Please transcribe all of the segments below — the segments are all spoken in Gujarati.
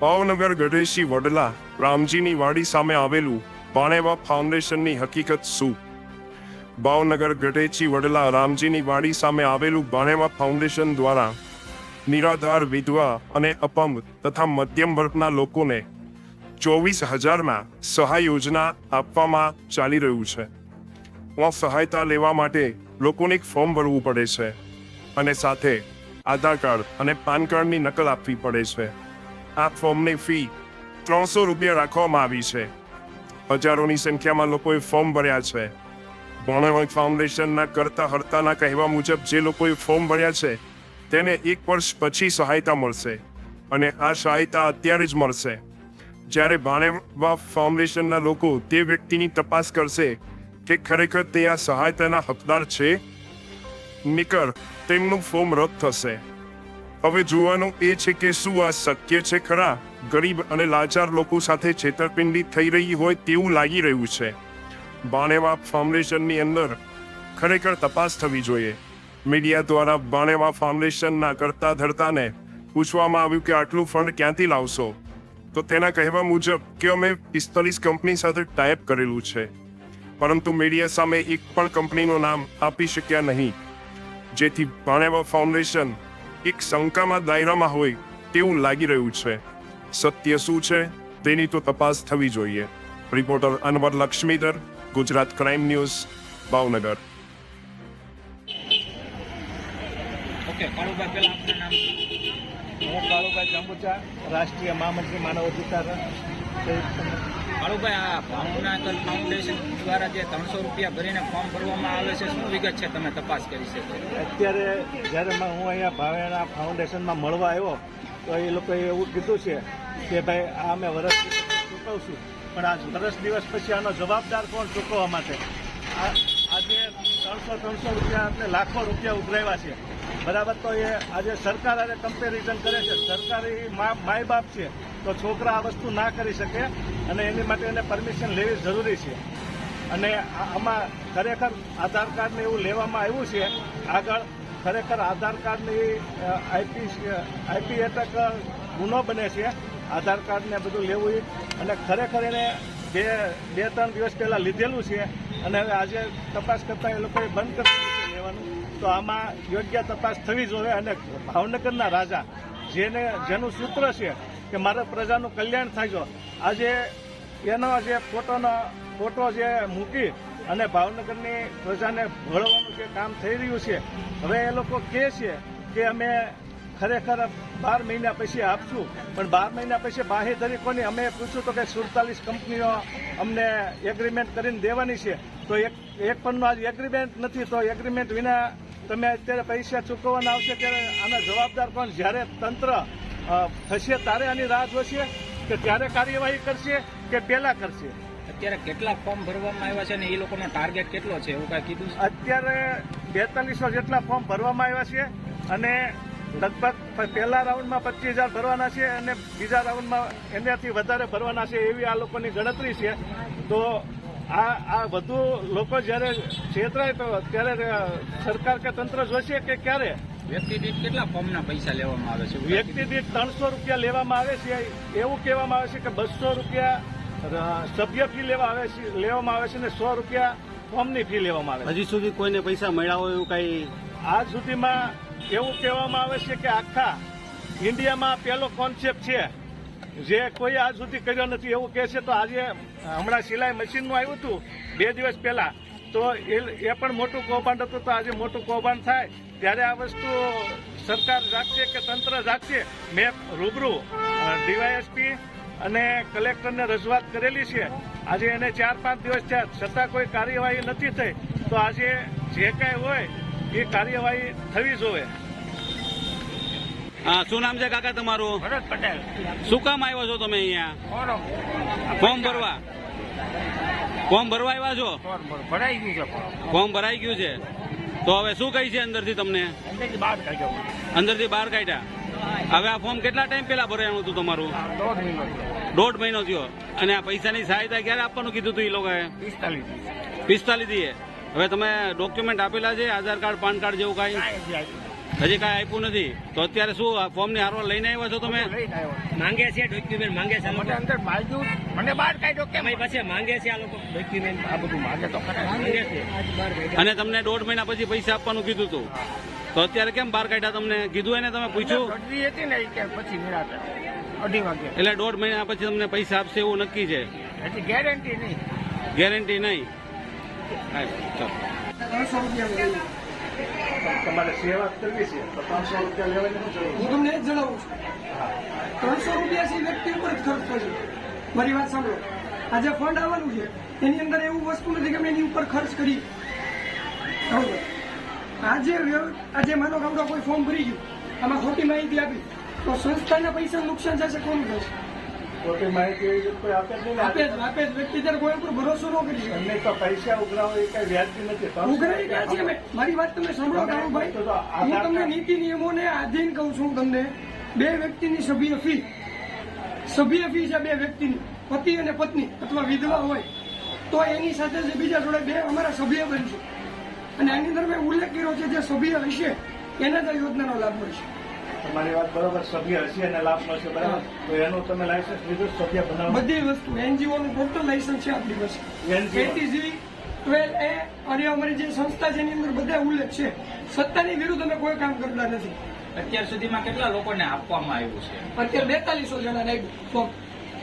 ભાવનગર ગઢેશી વડલા રામજીની વાડી સામે આવેલું બાણેવા ફાઉન્ડેશનની હકીકત શું? ભાવનગર ગઢેચી વડલા રામજીની વાડી સામે આવેલું બાણેવા ફાઉન્ડેશન દ્વારા નિરાધાર વિધવા અને અપંગ તથા મધ્યમ વર્ગના લોકોને ચોવીસ હજારમાં સહાય યોજના આપવામાં ચાલી રહ્યું છે. આ સહાયતા લેવા માટે લોકોને એક ફોર્મ ભરવું પડે છે અને સાથે આધાર કાર્ડ અને પાન કાર્ડની નકલ આપવી પડે છે. આ ફોર્મની ફી ત્રણસો રૂપિયા રાખવામાં આવી છે. હજારોની સંખ્યામાં લોકોએ ફોર્મ ભર્યા છે. ભણવણ ફાઉન્ડેશનના કરતા હર્તાના કહેવા મુજબ જે લોકોએ ફોર્મ ભર્યા છે, તેને એક વર્ષ પછી સહાયતા મળશે અને આ સહાયતા અત્યારે જ મળશે. જ્યારે ભાણેવા ફાઉન્ડેશનના લોકો તે વ્યક્તિની તપાસ કરશે કે ખરેખર તે આ સહાયતાના હકદાર છે, નિકર તેમનું ફોર્મ રદ થશે. હવે જોવાનું એ છે કે શું આ શક્ય છે ખરા? ગરીબ અને લાચાર લોકો સાથે છેતરપિંડી થઈ રહી હોય તેવું લાગી રહ્યું છે. બાણેવા ફાઉન્ડેશનની અંદર ખરેખર તપાસ થવી જોઈએ. મીડિયા દ્વારા બાણેવા ફાઉન્ડેશનના કરતા ધરતાને પૂછવામાં આવ્યું કે આટલું ફંડ ક્યાંથી લાવશો? તો તેના કહેવા મુજબ કે અમે પિસ્તાલીસ કંપની સાથે ટાઈપ કરેલું છે. પરંતુ મીડિયા સામે એક પણ કંપનીનું નામ આપી શક્યા નહીં. જેથી ભાણેવા ફાઉન્ડેશન એક શંકામાં દાયરામાં હોય તેવું લાગી રહ્યું છે. સત્ય શું છે તેની તો તપાસ થવી જોઈએ. Reporter Anwar Laxmidhar Gujarat crime news Bhavnagar. Okay Kalubhai પહેલા આપનું નામ હું કાળુભાઈ જાંબુચા રાષ્ટ્રીય મહામંત્રી માનવ અધિકાર. કાળુભાઈ આ ભાવનગર ફાઉન્ડેશન દ્વારા જે ત્રણસો રૂપિયા ભરીને ફોર્મ ભરવામાં આવે છે, શું વિગત છે તમે તપાસ કરી શકો? અત્યારે જ્યારે હું અહીંયા ભાવેણા ફાઉન્ડેશનમાં મળવા આવ્યો, તો એ લોકોએ એવું કીધું છે કે ભાઈ, આ અમે વર્ષ ચૂકવશું પણ આ વર્ષ દિવસ પછી આનો જવાબદાર કોણ ચૂકવવા માટે? આજે ત્રણસો ત્રણસો રૂપિયા એટલે લાખો રૂપિયા ઉઘરાવ્યા છે. બરાબર, તો એ આજે સરકાર આજે કમ્પેરિઝન કરે છે. સરકાર એ મા બાપ છે, તો છોકરા આ વસ્તુ ના કરી શકે. અને એની માટે એને પરમિશન લેવી જરૂરી છે. અને આમાં ખરેખર આધાર કાર્ડને એવું લેવામાં આવ્યું છે, આગળ ખરેખર આધાર કાર્ડની આઈપી આઈપી એટક ગુનો બને છે, આધાર કાર્ડને બધું લેવું એ. અને ખરેખર એને બે બે, ત્રણ દિવસ પહેલાં લીધેલું છે અને હવે આજે તપાસ કરતાં એ લોકોએ બંધ કરી દીધું લેવાનું. તો આમાં યોગ્ય તપાસ થવી જોઈએ અને ભાવનગરના રાજા, જેને, જેનું સૂત્ર છે કે મારા પ્રજાનું કલ્યાણ થાય છે આજે એનો જે ફોટોનો ફોટો જે મૂકી અને ભાવનગરની પ્રજાને ભળવાનું જે કામ થઈ રહ્યું છે, હવે એ લોકો કહે છે કે અમે ખરેખર બાર મહિના પછી આપશું, પણ બાર મહિના પછી બાહેધરી કોની? અમે પૂછ્યું તો કે સુડતાલીસ કંપનીઓ અમને એગ્રીમેન્ટ કરીને દેવાની છે. તો એક એક પણનું આજ એગ્રીમેન્ટ નથી, તો એગ્રીમેન્ટ વિના તમે અત્યારે પૈસા ચૂકવવાના આવશે ત્યારે આના જવાબદાર કોણ? જ્યારે તંત્ર થશે તારે આની રાહ જોશે કે ત્યારે કાર્યવાહી કરશે કે પહેલાં કરશે? અત્યારે કેટલા ફોર્મ ભરવામાં આવ્યા છે અને એ લોકોનો ટાર્ગેટ કેટલો છે એવું કાંઈ કીધું અત્યારે બેતાલીસો જેટલા ફોર્મ ભરવામાં આવ્યા છે અને લગભગ પહેલા રાઉન્ડમાં પચીસ હજાર ભરવાના છે અને બીજા રાઉન્ડમાં એનાથી વધારે ભરવાના છે એવી આ લોકોની ગણતરી છે. તો આ આ વધુ લોકો જ્યારે છેતરાય તો ત્યારે સરકાર કે તંત્ર જોશે કે ક્યારે? વ્યક્તિ દીઠ કેટલા ફોર્મના પૈસા લેવામાં આવે છે? વ્યક્તિ દીઠ ત્રણસો રૂપિયા લેવામાં આવે છે. એવું કહેવામાં આવે છે કે બસો રૂપિયા સભ્ય ફી લેવા આવે છે લેવામાં આવે છે ને સો રૂપિયા ફોર્મની ફી લેવામાં આવે હજી સુધી કોઈને પૈસા મળ્યા હોય એવું કઈ? આજ સુધીમાં એવું કહેવામાં આવે છે કે આખા ઇન્ડિયામાં પહેલો કોન્સેપ્ટ છે. જે કોઈ આજ સુધી કર્યો નથી એવું કહે છે. તો આજે હમણાં સિલાઈ મશીનનું આવ્યું હતું બે દિવસ પહેલા. તો એ એ પણ મોટું કૌભાંડ હતું તો આજે મોટું કૌભાંડ થાય. ત્યારે આ વસ્તુ સરકાર જાગશે કે તંત્ર જાગશે મેં રૂબરૂ ડીવાયએસપી અને કલેક્ટરને રજૂઆત કરેલી છે. આજે એને ચાર પાંચ દિવસ થયા. છતાં કોઈ કાર્યવાહી નથી થઈ. તો આજે જે કાંઈ હોય એ કાર્યવાહી થવી જોઈએ. હા શું નામ છે કાકા તમારું? ભરત પટેલ. શું કામ આવ્યો છો તમે અહીંયા? ફોર્મ ભરવા? ફોર્મ ભરવા આવ્યા છો? ફોર્મ ભરાઈ ગયું છે ફોર્મ. ભરાઈ ગયું છે. તો હવે શું કહી છે અંદરથી તમને? અંદરથી બહાર કાઢ્યો કાઢ્યા? હવે આ ફોર્મ કેટલા ટાઈમ પહેલા ભરાયું હતું તમારું? દોઢ મહિનો થયો. અને આ પૈસાની સહાયતા ક્યારે આપવાનું કીધું હતું એ લોકોએ? પિસ્તાલીસ પિસ્તાલીસ દીએ હવે તમે ડોક્યુમેન્ટ આપેલા છે? આધાર કાર્ડ પાન કાર્ડ જેવું કાંઈ? હજી કાંઈ આપ્યું નથી. તો અત્યારે શું આ ફોર્મની હારવાર લઈને આવ્યા છો તમે? માંગે છે ડોક્યુમેન્ટ માંગે છે મને અંદર બાજુ મને બહાર કાઢ્યો ડોક્યુમેન્ટ પાસે માંગે છે આ લોકો ડોક્યુમેન્ટ આ બધું માગે તો ખરા. માંગે છે. અને તમને દોઢ મહિના પછી પૈસા આપવાનું કીધું હતું તો અત્યારે કેમ બહાર કાઢ્યા તમને? કીધું એને તમે પૂછ્યું? હતી ને કે પછી અઢી વાગે એટલે દોઢ મહિના પછી તમને પૈસા આપશે એવું નક્કી છે? હજી ગેરંટી નહીં. ગેરંટી નહીં. હા, ચાલો. ત્રણસો રૂપિયા લઈએ. તમારે સેવા કરવી છે શું હું તમને એ જ જણાવું છું. ત્રણસો રૂપિયા છે વ્યક્તિ ઉપર જ ખર્ચ થશે. મારી વાત સાંભળો. આ જે ફંડ આવવાનું છે, એની અંદર એવું વસ્તુ નથી કે એની ઉપર ખર્ચ કરી. આજે આજે માનો કે કોઈ ફોર્મ ભરી ગયું, આમાં ખોટી માહિતી આપી, તો સંસ્થાના પૈસા નુકસાન થશે કોણ થશે? ખોટી માહિતી કોઈ આપે જ નહીં આપે આપે વ્યક્તિ જયારે કોઈ ઉપર ભરોસો ન કરી તમને તો પૈસા ઉઘરાવો એ કઈ વ્યાજબી નથી. છે મારી વાત તમે સાંભળો કાળુભાઈ હું તમને નીતિ નિયમોને આધીન કહું છું તમને. બે વ્યક્તિની સભ્ય ફી. સભ્ય ફી છે બે વ્યક્તિની. પતિ અને પત્ની અથવા વિધવા હોય તો એની સાથે જે બીજા જોડે બે અમારા સભ્ય બનશે. અને આની અંદર મેં ઉલ્લેખ કર્યો છે જે સભ્ય હશે એને જ યોજનાનો લાભ મળશે. તમારી વાત બરોબર સભ્ય હશે અને લાભ મળશે બરાબર? તો એનું તમે લાયસન્સ લીધું સભ્ય બનાવો બધી વસ્તુ એનજીઓ નું ટોટલ લાયસન્સ છે આપણી પાસે. એનજીઓ. ટ્વેલ્વ એ અને અમારી જે સંસ્થા છે એની અંદર બધા ઉલ્લેખ છે. સત્તાની વિરુદ્ધ અમે કોઈ કામ કરતા નથી. અત્યાર સુધીમાં કેટલા લોકોને આપવામાં આવ્યું છે? અત્યારે બેતાલીસો જણાને નાખ્યું ફોર્મ.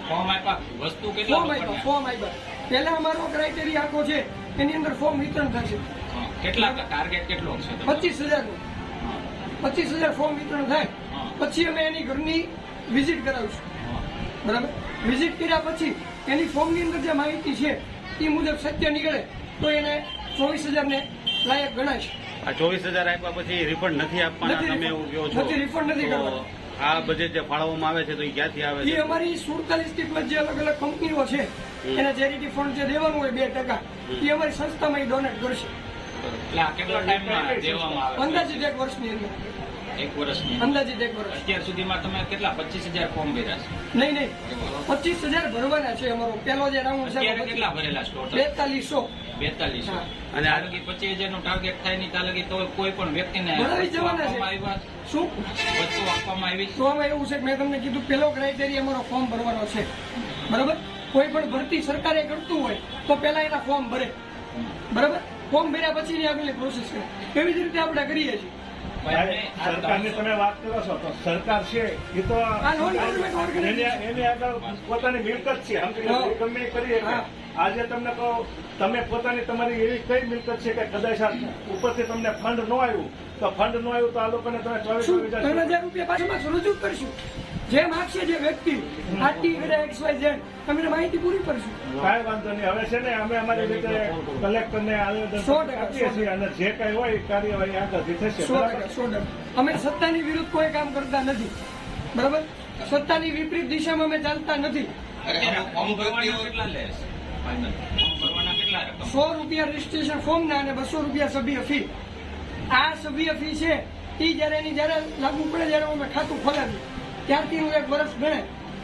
ફોર્મ આપ્યા? વસ્તુ કેટલા ફોર્મ આપ્યા ફોર્મ આપ્યા. પહેલા અમારો ક્રાઇટેરિયા આખો છે એની અંદર ફોર્મ વિતરણ થશે. કેટલા ટાર્ગેટ કેટલો છે પચીસ હજારનું. પચીસ હજાર ફોર્મ વિતરણ થાય પછી અમે એની ઘરની વિઝિટ કરાવીશું. બરાબર? વિઝિટ કર્યા પછી એની ફોર્મની અંદર જે માહિતી છે એ મુજબ સત્ય નીકળે તો એને ચોવીસ હજારને લાયક ગણાય આ ચોવીસ હજાર આપ્યા પછી રિફંડ નથી આપવાના તમે એવું કહો છો. નથી, refund નથી તો આ બજેટ જે ફાળવવામાં આવે છે તો એ ક્યાંથી આવે એ અમારી સુડતાલીસથી પ્લસ જે અલગ અલગ કંપનીઓ છે એને ચેરિટી ફંડ જે દેવાનું હોય બે ટકા એ અમારી સંસ્થામાં એ ડોનેટ કરશે. આ કેટલા દેવામાં આવે અંદાજિત એક વર્ષની અંદર. એક વર્ષની અંદાજિત એક વર્ષ. અત્યાર સુધીમાં તમે કેટલા? પચીસ હજાર ફોર્મ ભર્યા છે. નહીં નહીં. પચીસ હજાર ભરવાના છે અમારો. પેલો જે રાઉન્ડ છે કેટલા ભરેલા છે બેતાલીસો. બેતાલીસો. અને આ લગી પચીસ હજારનું ટાર્ગેટ થાયની ત્યાં લગી તો કોઈ પણ વ્યક્તિને ભરાવી જવાના છે. આપવામાં શું? વસ્તુ આપવામાં આવી તો આમાં એવું છે મેં તમને કીધું પેલો ક્રાઇટેરિયા અમારો ફોર્મ ભરવાનો છે. બરાબર? કોઈ પણ ભરતી સરકારે કરતું હોય તો પેલા એના ફોર્મ ભરે. બરાબર? ફોર્મ ભર્યા પછીની આગળની પ્રોસેસ છે. એવી જ રીતે આપણે કરીએ છીએ? સરકારની તમે વાત કરો છો તો સરકાર છે એ તો આ non-government organization. એની એની આગળ પોતાની મિલકત છે ગમે કરીએ આજે તમને કહો તમે પોતાની તમારી એવી કઈ મિલકત છે કે કદાચ આ ઉપરથી તમને ફંડ ન આવ્યું તો ફંડ ન આવ્યું તો આ લોકોને તમે ચોવીસ હજાર રૂપિયા પાછળમાં રજૂ કરશું? જે માગશે જે વ્યક્તિ તમને કરે એક્સ વાય ઝેડ. અમે માહિતી પૂરી કરશું કાંઈ વાંધો નહીં. હવે છે ને અમે અમારી રીતે કલેક્ટરને આવેદન સો ટકા, છીએ અને જે કઈ હોય કાર્યવાહી આગળથી થશે. સો ટકા સો ટકા. અમે સત્તાની વિરુદ્ધ કોઈ કામ કરતા નથી. બરાબર? સત્તાની વિપરીત દિશામાં અમે ચાલતા નથી. અત્યારે ફોર્મ ભરવાના કેટલા લે છે? ફાઇનલ ફોર્મ ભરવાના કેટલા રકમ? સો રૂપિયા રજીસ્ટ્રેશન ફોર્મ ના અને બસો રૂપિયા સભ્ય ફી આ સભ્ય ફી છે એ જયારે એની જયારે લાગુ પડે ત્યારે અમે ખાતું ખોલાવ્યું ત્યારથી હું એક વર્ષ ગણે.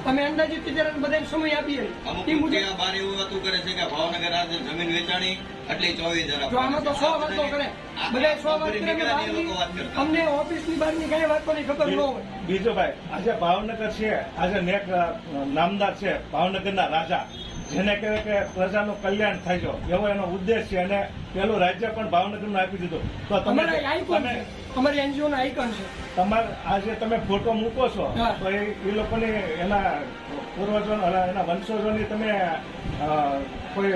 અમે અંદાજિત ત્યારે બધા સમય આપીએ. એ મુજબ બાર એવું વાતું કરે છે કે ભાવનગર આજે જમીન વેચાણી એટલે ચોવીસ હજાર આમાં તો સો વાતો કરે. બધા સો વાત કરે અમે નીકળ્યા ની વાતની કરતા. અમને ઓફિસની બહારની કઈ વાતોની ખબર ન હોય. બીજો ભાઈ આજે ભાવનગર છે આજે નેક નામદાર છે ભાવનગરના રાજા. જેને કહેવાય કે પ્રજાનું કલ્યાણ થાય છે. એવો એનો ઉદ્દેશ છે અને પેલું રાજ્ય પણ ભાવનગરનું આપી દીધું. તો તમે તમારી એનજીઓ નો આઇકન છે. તમારે આજે તમે ફોટો મૂકો છો તો એ એ લોકોની એના પૂર્વજો એના વંશજોની તમે કોઈ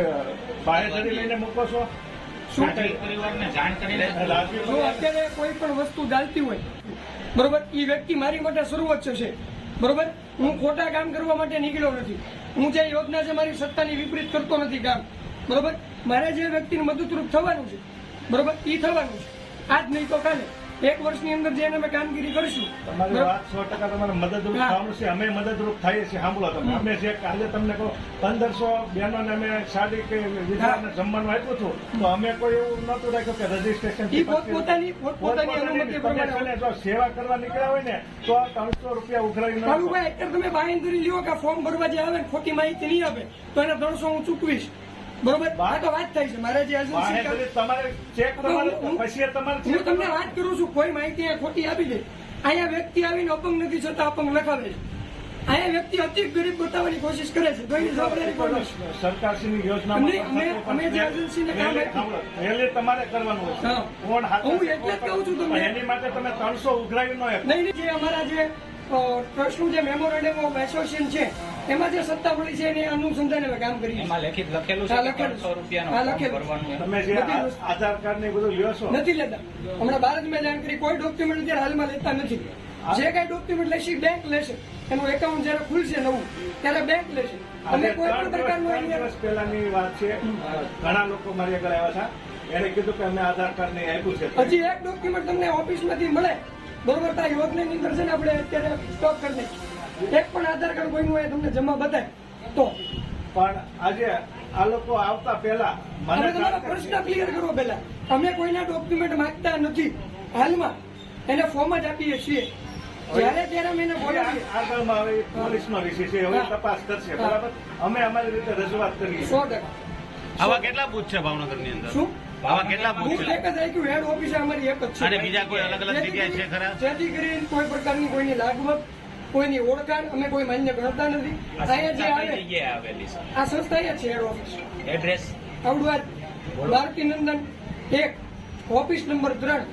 બાહેધરી લઈને મૂકો છો? શું પરિવારને જાણ કરીને જો અત્યારે કોઈ પણ વસ્તુ ચાલતી હોય બરોબર એ વ્યક્તિ મારી માટે સર્વોચ્ચ છે. બરોબર? હું ખોટા કામ કરવા માટે નીકળ્યો નથી. હું જે યોજના છે મારી સત્તાની વિપરીત કરતો નથી કામ. બરોબર? મારે જે વ્યક્તિને મદદરૂપ થવાનું છે, બરોબર? એ થવાનું છે. આજ નહીં તો કાલે. એક વર્ષની અંદર જેને અમે કામગીરી કરીશું તમારી વાત સો ટકા તમારે મદદરૂપ. થવાનું છે. અમે મદદરૂપ થઈએ છીએ સાંભળો તમે. અમે જે આજે તમને કહો પંદરસો બહેનોને અમે શાદી કે વિધાને જમવાનું આપ્યું છું તો અમે કોઈ એવું નહોતું રાખ્યું કે રજીસ્ટ્રેશન પોતપોતાની પોતપોતાની અનુમતિ પ્રમાણે જો સેવા કરવા નીકળ્યા હોય ને તો આ ત્રણસો રૂપિયા ઉઘરાવી ન કાળુભાઈ અત્યારે તમે બાંયધરી લ્યો કે ફોર્મ ભરવા જે આવે ખોટી માહિતી નહીં આપે તો એને ત્રણસો હું ચૂકવીશ. બરોબર? આ તો વાત થાય છે. મારે જે તમારે ચેક હું- પછી તમારે હું તમને વાત કરું છું. કોઈ માહિતી ખોટી આપી દે. અહીંયા વ્યક્તિ આવીને અપંગ નથી છતાં અપંગ લખાવે છે. અહીંયા વ્યક્તિ અતિ ગરીબ બતાવવાની કોશિશ કરે છે. તો જવાબદારી સરકારશ્રીની યોજના અમે- અમે- અમે જે એજન્સીને કામ આપ્યું. તમારે કરવાનું હોય કોણ હું એટલે જ કહું છું તમને. એની માટે તમે ત્રણસો ઉઘરાવી ન નહીં જે અમારા જે ટ્રસ્ટનું જે મેમોરેન્ડમ ઓફ એસોસિએશન છે એમાં જે સત્તામણી છે એને અનુસંધાને કામ કરી એમાં લેખિત લખેલું છે લખેલું. ત્રણસો રૂપિયાનું. ભરવાનું તમે જે. આધાર કાર્ડ ને બધું લ્યો છો? નથી લેતા. હમણાં બાર જ મેં જાણ કરી કોઈ ડોક્યુમેન્ટ અત્યારે હાલમાં લેતા નથી. જે કઈ ડોક્યુમેન્ટ લેશે બેંક લેશે. એનું એકાઉન્ટ જયારે ખુલશે નવું ત્યારે બેંક લેશે. અને કોઈ પણ પ્રકારનું દિવસ પહેલાની વાત છે. ઘણા લોકો મારી આગળ આવ્યા હતા. એને કીધું કે અમે આધાર કાર્ડ ને આપ્યું છે. હજી એક ડોક્યુમેન્ટ તમને ઓફિસમાંથી મળે. બરોબર તો યોજનાની અંદર છે ને આપણે અત્યારે સ્ટોપ કરી દઈએ એક પણ આધાર કાર્ડ કોઈનું હોય તમને જમા બતાય. તો? પણ આજે આ લોકો આવતા પહેલા મને તમારો પ્રશ્ન ક્લિયર કરવો પહેલા. અમે કોઈના ડોક્યુમેન્ટ માંગતા નથી. હાલમાં એને ફોર્મ જ આપીએ છીએ. જયારે ત્યારે અમે એને આગળમાં હવે પોલીસનો વિષય છે હવે તપાસ કરશે. બરાબર? અમે અમારી રીતે રજૂઆત કરીએ. સો ટકા. આવા કેટલા બુથ છે ભાવનગરની અંદર? શું? આવા કેટલા બૂથ છે? એક જ આઈક્યુ હેડ ઓફિસ અમારી એક જ છે. અને બીજા કોઈ અલગ અલગ જગ્યાએ છે ખરા? જેથી કરીને કોઈ પ્રકારની કોઈની લાગવત કોઈની ઓળખાણ અમે કોઈ માન્ય ગણતા નથી. આ અહીંયા જે આવે આ સંસ્થા અહીંયા છે હેડ ઓફિસ એડ્રેસ આવડું આ ભારતી નંદન એક ઓફિસ નંબર ત્રણ.